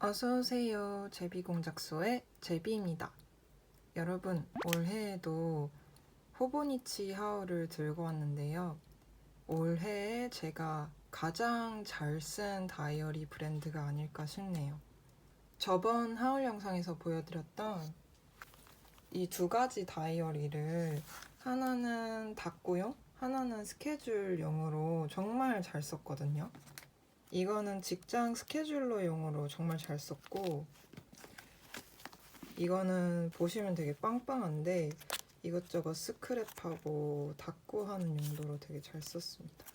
어서오세요. 제비공작소의 제비입니다. 여러분, 올해에도 호보니치 하울을 들고 왔는데요. 올해에 제가 가장 잘 쓴 다이어리 브랜드가 아닐까 싶네요. 저번 하울 영상에서 보여드렸던 이 두 가지 다이어리를 하나는 닫고용, 하나는 스케줄용으로 정말 잘 썼거든요. 이거는 직장 스케줄러 용으로 정말 잘 썼고 이거는 보시면 되게 빵빵한데 이것저것 스크랩하고 닦고 하는 용도로 되게 잘 썼습니다.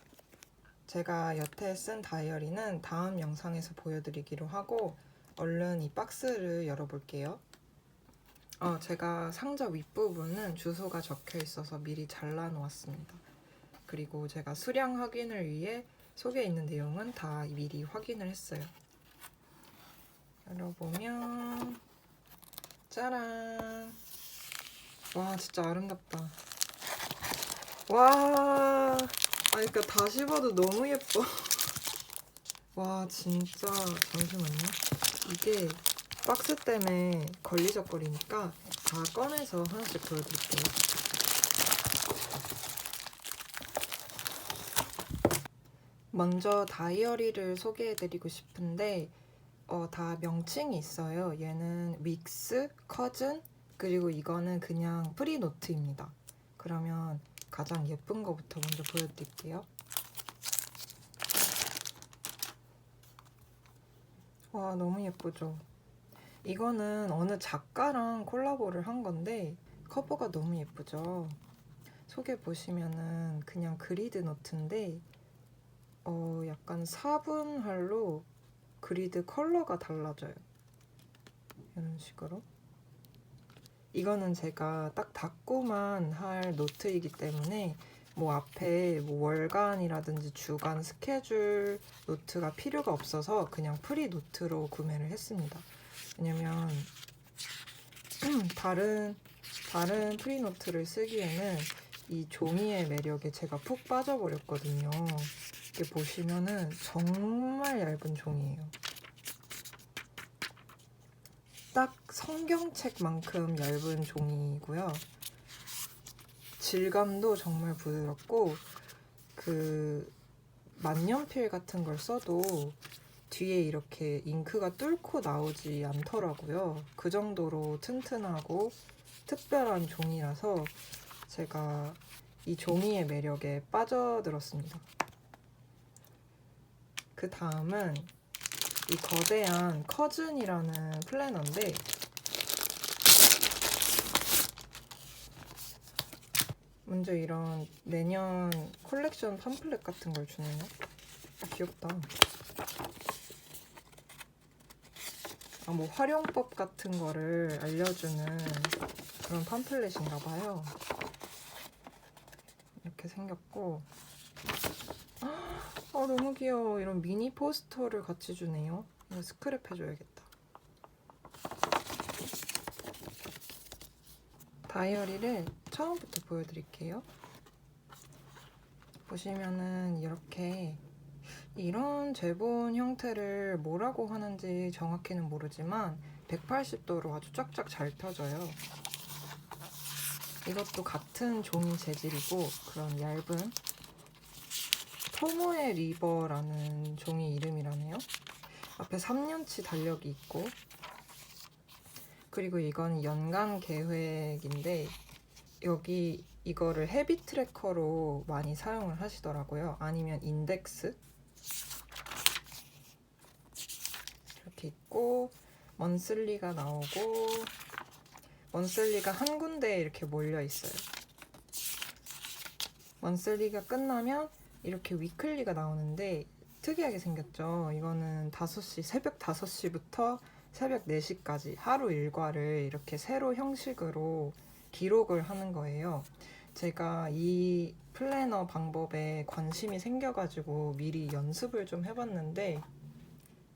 제가 여태 쓴 다이어리는 다음 영상에서 보여드리기로 하고 얼른 이 박스를 열어볼게요. 어, 제가 상자 윗부분은 주소가 적혀 있어서 미리 잘라 놓았습니다. 그리고 제가 수량 확인을 위해 속에 있는 내용은 다 미리 확인을 했어요. 열어보면 짜란. 와 진짜 아름답다. 와 아, 그러니까 다시 봐도 너무 예뻐. 와 진짜 잠시만요. 이게 박스 때문에 걸리적거리니까 다 꺼내서 하나씩 보여드릴게요 먼저 다이어리를 소개해드리고 싶은데 어, 다 명칭이 있어요. 얘는 윅스, 커즌, 그리고 이거는 그냥 프리노트입니다. 그러면 가장 예쁜 거부터 먼저 보여드릴게요. 와, 너무 예쁘죠? 이거는 어느 작가랑 콜라보를 한 건데 커버가 너무 예쁘죠? 속에 보시면은 그냥 그리드 노트인데 어, 약간 4분할로 그리드 컬러가 달라져요. 이런 식으로. 이거는 제가 딱 닫고만 할 노트이기 때문에 뭐 앞에 뭐 월간이라든지 주간 스케줄 노트가 필요가 없어서 그냥 프리 노트로 구매를 했습니다. 왜냐면 다른 다른 프리 노트를 쓰기에는 이 종이의 매력에 제가 푹 빠져버렸거든요. 이렇게 보시면은 정말 얇은 종이에요. 딱 성경책만큼 얇은 종이고요. 질감도 정말 부드럽고 그 만년필 같은 걸 써도 뒤에 이렇게 잉크가 뚫고 나오지 않더라고요. 그 정도로 튼튼하고 특별한 종이라서 제가 이 종이의 매력에 빠져들었습니다. 그 다음은 이 거대한 커즌이라는 플래너인데 먼저 이런 내년 콜렉션 팜플렛 같은 걸 주네요. 아, 귀엽다. 아, 뭐 활용법 같은 거를 알려주는 그런 팜플렛인가 봐요. 이렇게 생겼고 아 너무 귀여워. 이런 미니 포스터를 같이 주네요. 이거 스크랩 해줘야겠다. 다이어리를 처음부터 보여드릴게요. 보시면은 이렇게 이런 제본 형태를 뭐라고 하는지 정확히는 모르지만 180도로 아주 쫙쫙 잘 펴져요. 이것도 같은 종이 재질이고 그런 얇은 토모의 리버라는 종이 이름이라네요. 앞에 3년치 달력이 있고 그리고 이건 연간 계획인데 여기 이거를 헤비 트래커로 많이 사용을 하시더라고요. 아니면 인덱스 이렇게 있고 먼슬리가 나오고 먼슬리가 한 군데에 이렇게 몰려 있어요. 먼슬리가 끝나면 이렇게 위클리가 나오는데 특이하게 생겼죠. 이거는 5시, 새벽 5시부터 새벽 4시까지 하루 일과를 이렇게 세로 형식으로 기록을 하는 거예요. 제가 이 플래너 방법에 관심이 생겨가지고 미리 연습을 좀 해봤는데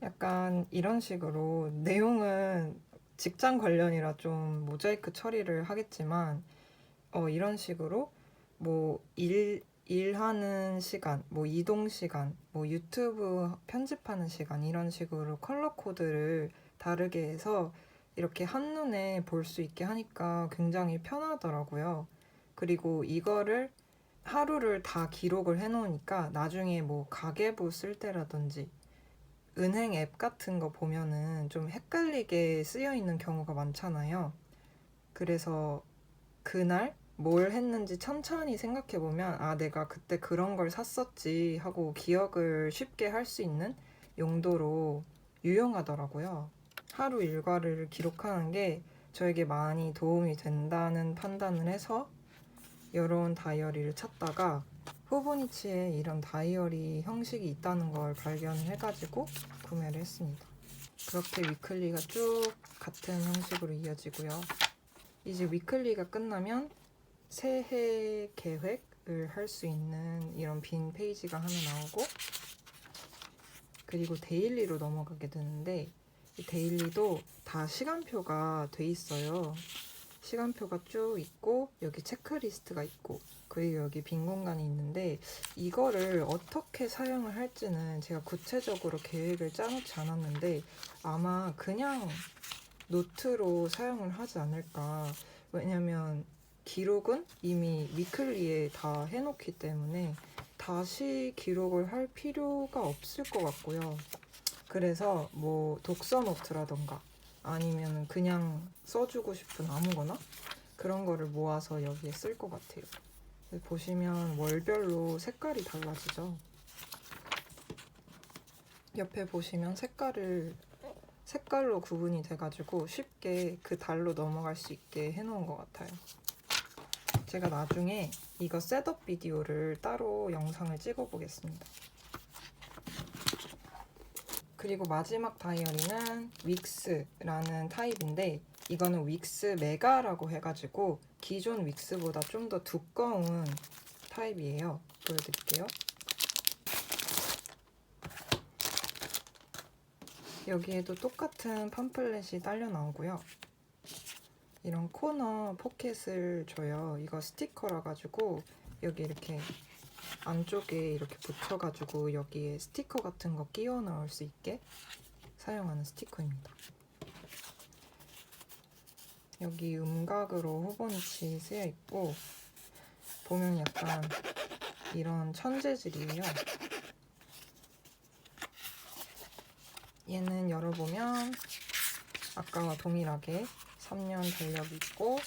약간 이런 식으로 내용은 직장 관련이라 좀 모자이크 처리를 하겠지만 어, 이런 식으로 뭐 일, 일하는 시간, 뭐 이동 시간, 뭐 유튜브 편집하는 시간 이런 식으로 컬러 코드를 다르게 해서 이렇게 한눈에 볼 수 있게 하니까 굉장히 편하더라고요. 그리고 이거를 하루를 다 기록을 해 놓으니까 나중에 뭐 가계부 쓸 때라든지 은행 앱 같은 거 보면은 좀 헷갈리게 쓰여 있는 경우가 많잖아요. 그래서 그날 뭘 했는지 천천히 생각해 보면 아, 내가 그때 그런 걸 샀었지 하고 기억을 쉽게 할 수 있는 용도로 유용하더라고요. 하루 일과를 기록하는 게 저에게 많이 도움이 된다는 판단을 해서 여러운 다이어리를 찾다가 후보니치에 이런 다이어리 형식이 있다는 걸 발견을 해가지고 구매를 했습니다. 그렇게 위클리가 쭉 같은 형식으로 이어지고요. 이제 위클리가 끝나면 새해 계획을 할 수 있는 이런 빈 페이지가 하나 나오고 그리고 데일리로 넘어가게 되는데 이 데일리도 다 시간표가 돼 있어요. 시간표가 쭉 있고 여기 체크리스트가 있고 그리고 여기 빈 공간이 있는데 이거를 어떻게 사용을 할지는 제가 구체적으로 계획을 짜놓지 않았는데 아마 그냥 노트로 사용을 하지 않을까 왜냐면 기록은 이미 위클리에 다 해놓기 때문에 다시 기록을 할 필요가 없을 것 같고요. 그래서 뭐 독서 노트라던가 아니면 그냥 써주고 싶은 아무거나 그런 거를 모아서 여기에 쓸 것 같아요. 보시면 월별로 색깔이 달라지죠. 옆에 보시면 색깔을 색깔로 구분이 돼가지고 쉽게 그 달로 넘어갈 수 있게 해놓은 것 같아요. 제가 나중에 이거 셋업 비디오를 따로 영상을 찍어 보겠습니다. 그리고 마지막 다이어리는 윅스라는 타입인데 이거는 윅스 메가라고 해가지고 기존 윅스보다 좀 더 두꺼운 타입이에요. 보여드릴게요. 여기에도 똑같은 팜플렛이 딸려 나오고요. 이런 코너 포켓을 줘요. 이거 스티커라 가지고 여기 이렇게 안쪽에 이렇게 붙여가지고 여기에 스티커 같은 거 끼워 넣을 수 있게 사용하는 스티커입니다. 여기 음각으로 호버니치 쓰여 있고 보면 약간 이런 천재질이에요. 얘는 열어보면 아까와 동일하게 3년 달력이 있고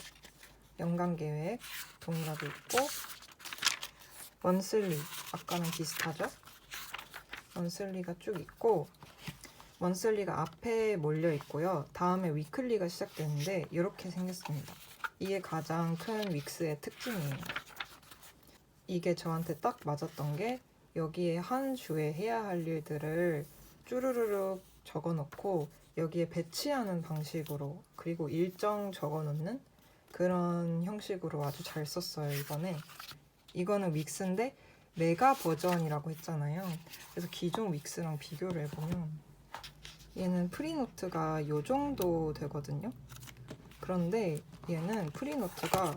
연간 계획 동일하게 있고 원슬리 아까는 비슷하죠? 원슬리가 쭉 있고 원슬리가 앞에 몰려 있고요. 다음에 위클리가 시작되는데 이렇게 생겼습니다. 이게 가장 큰 윅스의 특징이에요. 이게 저한테 딱 맞았던 게 여기에 한 주에 해야 할 일들을 쭈루루룩 적어 놓고 여기에 배치하는 방식으로 그리고 일정 적어 놓는 그런 형식으로 아주 잘 썼어요, 이번에. 이거는 윅스인데 메가 버전이라고 했잖아요. 그래서 기존 윅스랑 비교를 해보면 얘는 프리노트가 요 정도 되거든요. 그런데 얘는 프리노트가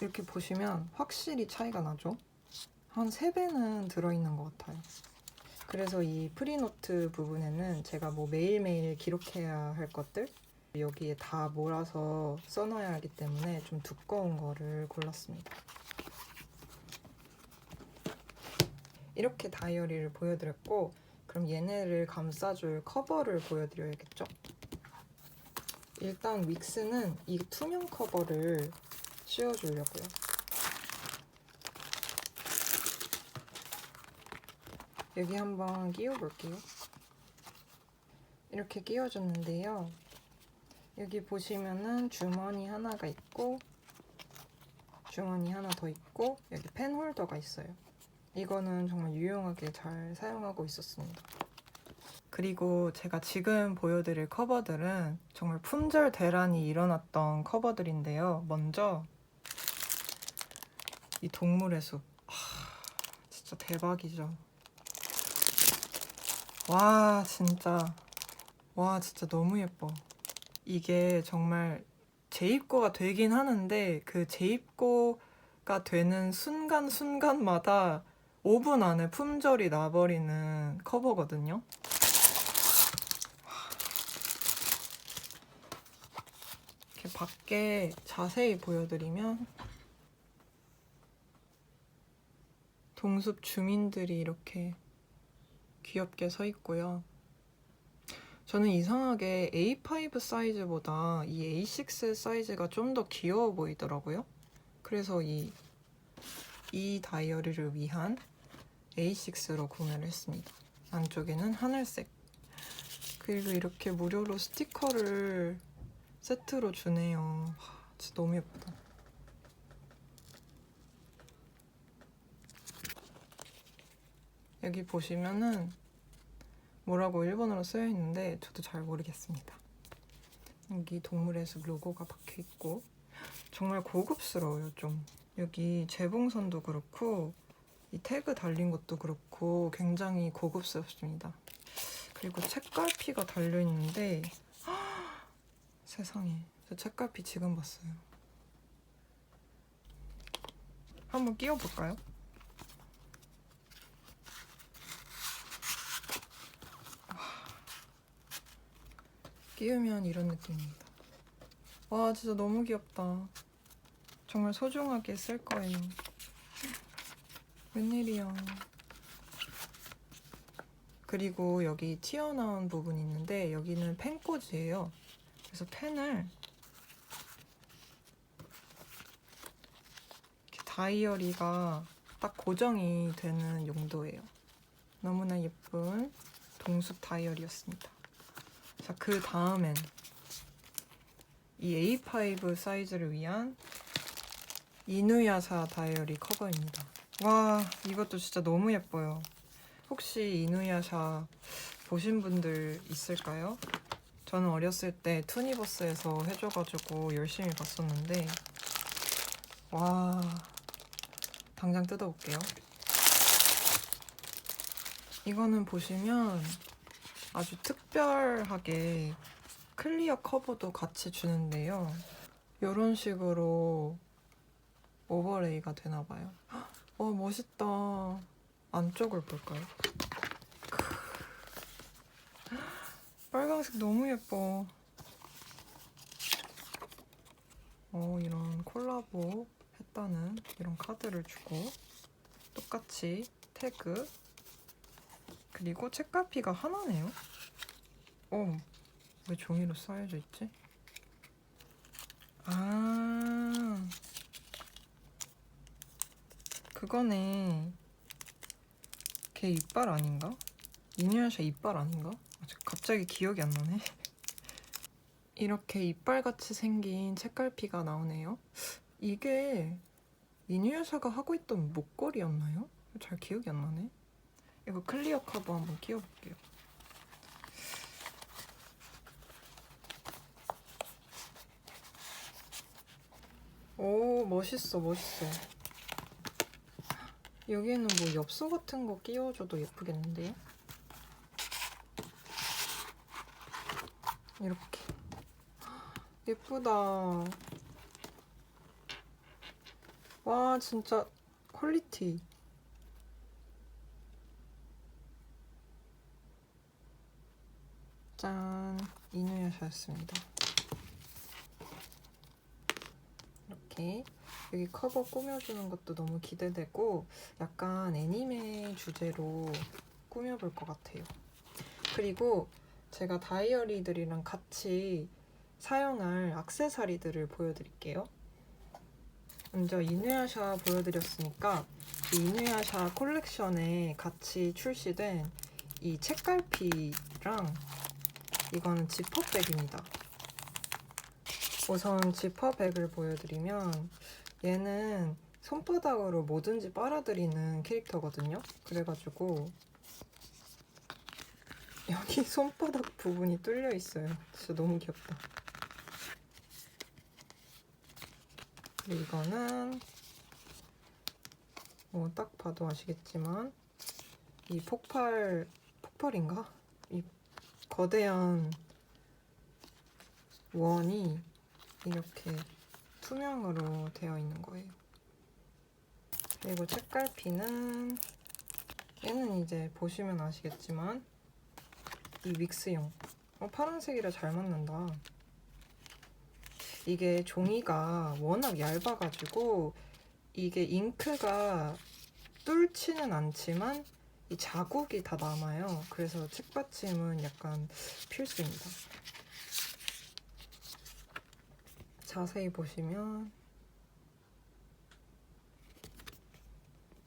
이렇게 보시면 확실히 차이가 나죠? 한 3배는 들어있는 것 같아요. 그래서 이 프리노트 부분에는 제가 뭐 매일매일 기록해야 할 것들 여기에 다 몰아서 써놔야 하기 때문에 좀 두꺼운 거를 골랐습니다. 이렇게 다이어리를 보여드렸고 그럼 얘네를 감싸줄 커버를 보여드려야겠죠? 일단 윅스는 이 투명 커버를 씌워주려고요. 여기 한번 끼워 볼게요. 이렇게 끼워줬는데요. 여기 보시면은 주머니 하나가 있고 주머니 하나 더 있고 여기 펜 홀더가 있어요. 이거는 정말 유용하게 잘 사용하고 있었습니다. 그리고 제가 지금 보여드릴 커버들은 정말 품절 대란이 일어났던 커버들인데요. 먼저 이 동물의 숲. 아, 진짜 대박이죠. 와, 진짜. 와, 진짜 너무 예뻐. 이게 정말 재입고가 되긴 하는데 그 재입고 가 되는 순간순간마다 5분 안에 품절이 나버리는 커버거든요. 이렇게 밖에 자세히 보여드리면 동숲 주민들이 이렇게 귀엽게 서 있고요. 저는 이상하게 A5 사이즈보다 이 A6 사이즈가 좀 더 귀여워 보이더라고요. 그래서 이, 이 다이어리를 위한 A6로 구매를 했습니다. 안쪽에는 하늘색. 그리고 이렇게 무료로 스티커를 세트로 주네요. 와, 진짜 너무 예쁘다. 여기 보시면은 뭐라고 일본어로 쓰여 있는데 저도 잘 모르겠습니다. 여기 동물의 숲 로고가 박혀 있고 정말 고급스러워요 좀. 여기 재봉선도 그렇고 이 태그 달린 것도 그렇고 굉장히 고급스럽습니다. 그리고 책갈피가 달려 있는데 세상에 저 책갈피 지금 봤어요. 한번 끼워볼까요? 끼우면 이런 느낌입니다. 와, 진짜 너무 귀엽다. 정말 소중하게 쓸 거예요. 웬일이야. 그리고 여기 튀어나온 부분이 있는데 여기는 펜꽂이에요. 그래서 펜을 다이어리가 딱 고정이 되는 용도예요. 너무나 예쁜 동숲 다이어리였습니다. 자, 그 다음엔 이 A5 사이즈를 위한 이누야사 다이어리 커버입니다. 와, 이것도 진짜 너무 예뻐요. 혹시 이누야샤 보신 분들 있을까요? 저는 어렸을 때 투니버스에서 해줘가지고 열심히 봤었는데, 와, 당장 뜯어볼게요. 이거는 보시면 아주 특별하게 클리어 커버도 같이 주는데요. 이런 식으로 오버레이가 되나 봐요. 와 멋있다. 안쪽을 볼까요? 빨강색 너무 예뻐. 어 이런 콜라보 했다는 이런 카드를 주고 똑같이 태그 그리고 책갈피가 하나네요. 어, 왜 종이로 쌓여져 있지? 아, 그거네. 걔 이빨 아닌가? 이누야샤 이빨 아닌가? 갑자기 기억이 안 나네. 이렇게 이빨같이 생긴 책갈피가 나오네요. 이게 이누야샤가 하고 있던 목걸이였나요? 잘 기억이 안 나네. 이거 클리어 커버 한번 끼워볼게요. 오 멋있어 멋있어. 여기에는 뭐 엽서 같은 거 끼워줘도 예쁘겠는데요? 이렇게 예쁘다. 와 진짜 퀄리티. 짠 이누야샤였습니다. 이렇게 여기 커버 꾸며주는 것도 너무 기대되고 약간 애니메 주제로 꾸며볼 것 같아요. 그리고 제가 다이어리들이랑 같이 사용할 악세사리들을 보여드릴게요. 먼저 이누야샤 보여드렸으니까 이 이누야샤 콜렉션에 같이 출시된 이 책갈피랑 이거는 지퍼백입니다. 우선 지퍼백을 보여드리면 얘는 손바닥으로 뭐든지 빨아들이는 캐릭터거든요. 그래가지고 여기 손바닥 부분이 뚫려 있어요. 진짜 너무 귀엽다. 그리고 이거는 뭐 딱 봐도 아시겠지만 이 폭발 폭발인가? 이 거대한 원이 이렇게 투명으로 되어 있는 거예요. 그리고 책갈피는 얘는 이제 보시면 아시겠지만 이 믹스용. 어, 파란색이라 잘 맞는다. 이게 종이가 워낙 얇아가지고 이게 잉크가 뚫지는 않지만 이 자국이 다 남아요. 그래서 책받침은 약간 필수입니다. 자세히 보시면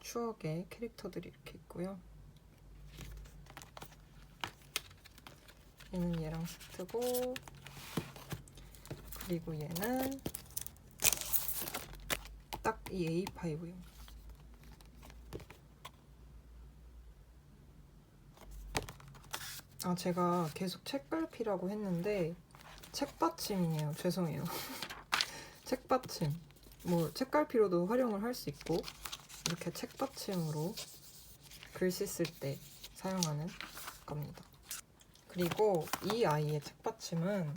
추억의 캐릭터들이 이렇게 있고요. 얘는 얘랑 세트고 그리고 얘는 딱 이 A5용. 아 제가 계속 책갈피라고 했는데 책받침이네요. 죄송해요. 책받침. 뭐 책갈피로도 활용을 할 수 있고 이렇게 책받침으로 글씨 쓸 때 사용하는 겁니다. 그리고 이 아이의 책받침은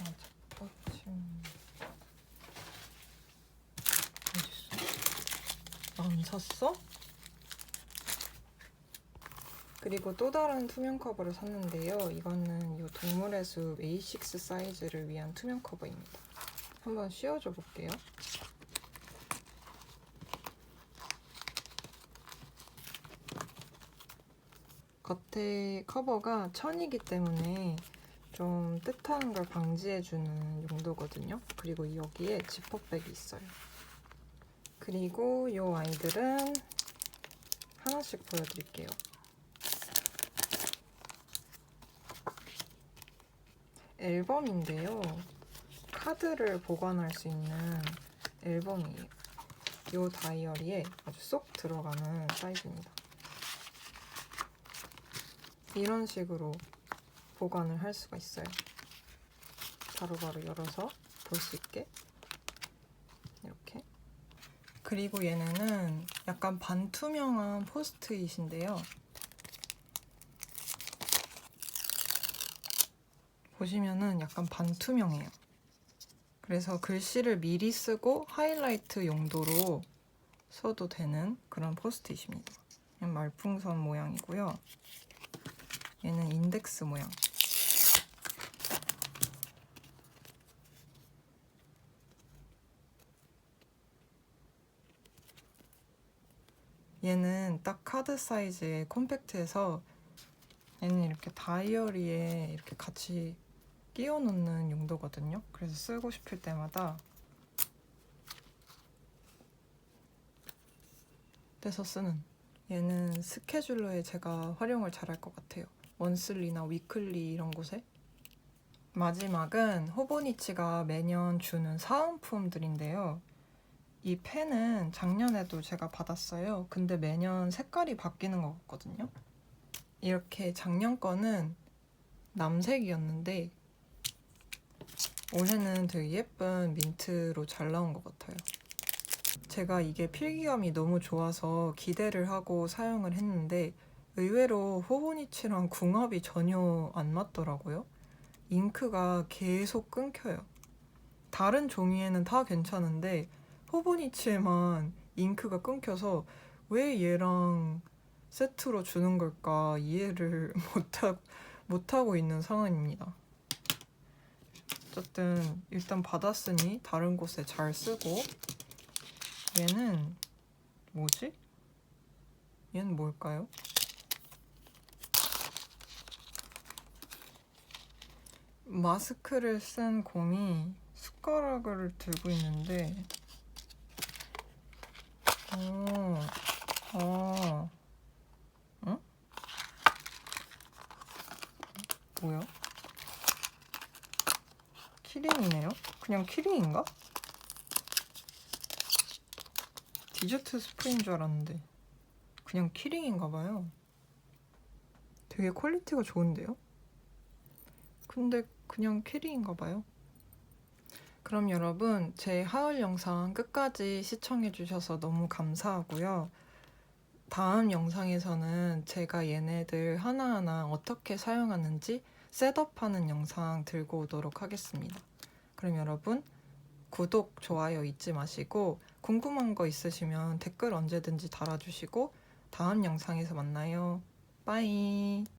아? 안 샀어? 그리고 또 다른 투명 커버를 샀는데요. 이거는 이 동물의 숲 A6 사이즈를 위한 투명 커버입니다. 한번 씌워줘 볼게요. 겉에 커버가 천이기 때문에 좀 뜻하는 걸 방지해주는 용도거든요. 그리고 여기에 지퍼백이 있어요. 그리고 이 아이들은 하나씩 보여드릴게요. 앨범인데요. 카드를 보관할 수 있는 앨범이에요. 이 다이어리에 아주 쏙 들어가는 사이즈입니다. 이런 식으로 보관을 할 수가 있어요. 바로바로 열어서 볼 수 있게 이렇게. 그리고 얘네는 약간 반투명한 포스트잇인데요. 보시면은 약간 반투명해요. 그래서 글씨를 미리 쓰고 하이라이트 용도로 써도 되는 그런 포스트잇입니다. 말풍선 모양이고요. 얘는 인덱스 모양. 얘는 딱 카드 사이즈의 콤팩트해서 얘는 이렇게 다이어리에 이렇게 같이 끼워 놓는 용도거든요. 그래서 쓰고 싶을 때마다 떼서 쓰는 얘는 스케줄러에 제가 활용을 잘할 것 같아요. 원슬리나 위클리 이런 곳에 마지막은 호보니치가 매년 주는 사은품들인데요. 이 펜은 작년에도 제가 받았어요. 근데 매년 색깔이 바뀌는 것 같거든요. 이렇게 작년 거는 남색이었는데 올해는 되게 예쁜 민트로 잘 나온 것 같아요. 제가 이게 필기감이 너무 좋아서 기대를 하고 사용을 했는데 의외로 호보니치랑 궁합이 전혀 안 맞더라고요. 잉크가 계속 끊겨요. 다른 종이에는 다 괜찮은데 호보니치에만 잉크가 끊겨서 왜 얘랑 세트로 주는 걸까 이해를 못하, 못하고 있는 상황입니다. 어쨌든 일단 받았으니 다른 곳에 잘 쓰고 얘는 뭐지? 얘는 뭘까요? 마스크를 쓴 곰이 숟가락을 들고 있는데 어, 어, 응? 뭐야? 키링이네요? 그냥 키링인가? 디저트 스프인 줄 알았는데 그냥 키링인가 봐요. 되게 퀄리티가 좋은데요? 근데 그냥 키링인가 봐요. 그럼 여러분 제 하울 영상 끝까지 시청해 주셔서 너무 감사하고요. 다음 영상에서는 제가 얘네들 하나하나 어떻게 사용하는지 셋업하는 영상 들고 오도록 하겠습니다. 그럼 여러분 구독, 좋아요 잊지 마시고 궁금한 거 있으시면 댓글 언제든지 달아주시고 다음 영상에서 만나요. 빠이.